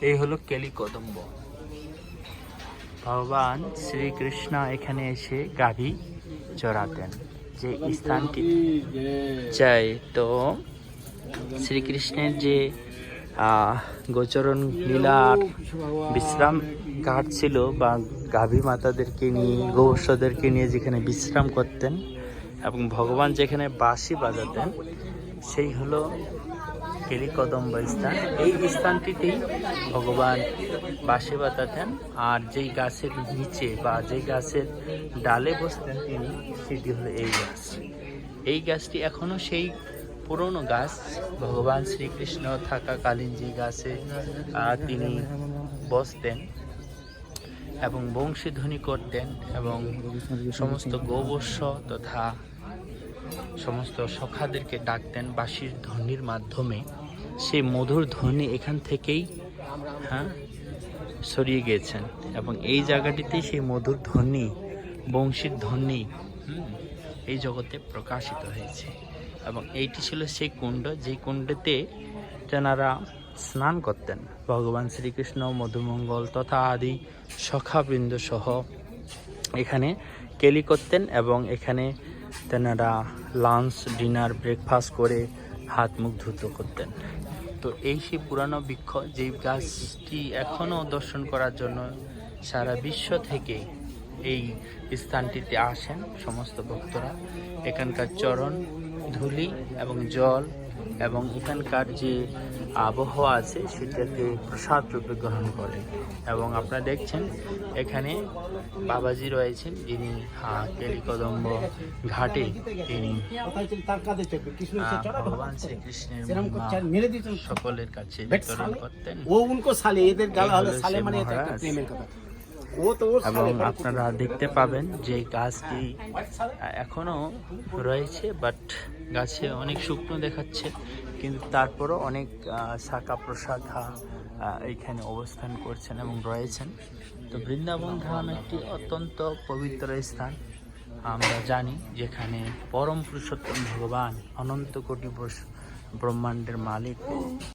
এই হলো কেলি কদম্ব ভগবান শ্রীকৃষ্ণ এখানে এসে গাভী চড়াতেন যে স্থানটি চাই তো শ্রীকৃষ্ণের যে গোচরণ লীলার বিশ্রাম ঘাট ছিল বা গাভী মাতাদেরকে নিয়ে গৌষদেরকে নিয়ে যেখানে বিশ্রাম করতেন এবং ভগবান যেখানে বাঁশি বাজাতেন, সেই হলো কেলিকদম্ব স্থান। এই স্থানটিতেই ভগবান বাসে বাজাতেন আর যেই গাছের নিচে বা যেই গাছের ডালে বসতেন তিনি সেটি হলো এই গাছ। এই গাছটি এখনও সেই পুরনো গাছ। ভগবান শ্রীকৃষ্ণ থাকাকালীন যে গাছে তিনি বসতেন এবং বংশীধ্বনি করতেন এবং সমস্ত গোবর্ষ তথা সমস্ত সখাদেরকে ডাকতেন বাঁশির ধ্বনির মাধ্যমে। সেই মধুর ধ্বনি এখান থেকেই হ্যাঁ সরিয়ে গিয়েছেন এবং এই জায়গাটিতেই সেই মধুর ধ্বনি, বংশীর ধ্বনি এই জগতে প্রকাশিত হয়েছে। এবং এইটি ছিল সেই কুণ্ড, যেই কুণ্ডতে তেনারা স্নান করতেন। ভগবান শ্রীকৃষ্ণ, মধুমঙ্গল তথা আদি সখাবৃন্দ সহ এখানে কেলি করতেন এবং এখানে তেনারা লাঞ্চ, ডিনার, ব্রেকফাস্ট করে হাত মুখ ধুত করতেন। তো এই সেই পুরানো বৃক্ষ, যেই গাছটি এখনও দর্শন করার জন্য সারা বিশ্ব থেকে এই স্থানটিতে আসেন সমস্ত ভক্তরা। এখানকার চরণ ধুলি এবং জল এবং এখানকার যে আবহাওয়া আছে সেটাকে প্রসাদ রূপে গ্রহণ করে এবং আপনারা দেখছেন এখানে বাবাজি রয়েছেন যিনি কেলিকদম্ব ঘাটে তিনি। ভগবান শ্রীকৃষ্ণের সকলের কাছে বিতরণ করতেন। ও উনকো সালে এদের গালা সালে মানে এটা প্রেমের কথা। এবং আপনারা দেখতে পাবেন যে গাছটি এখনও রয়েছে বাট গাছে অনেক শুকনো দেখাচ্ছে কিন্তু তারপরও অনেক শাখা প্রশাখা এইখানে অবস্থান করছেন এবং রয়েছেন। তো বৃন্দাবন ধাম একটি অত্যন্ত পবিত্র স্থান। আমরা জানি যেখানে পরম পুরুষোত্তম ভগবান অনন্ত কোটি ব্রহ্মাণ্ডের মালিক।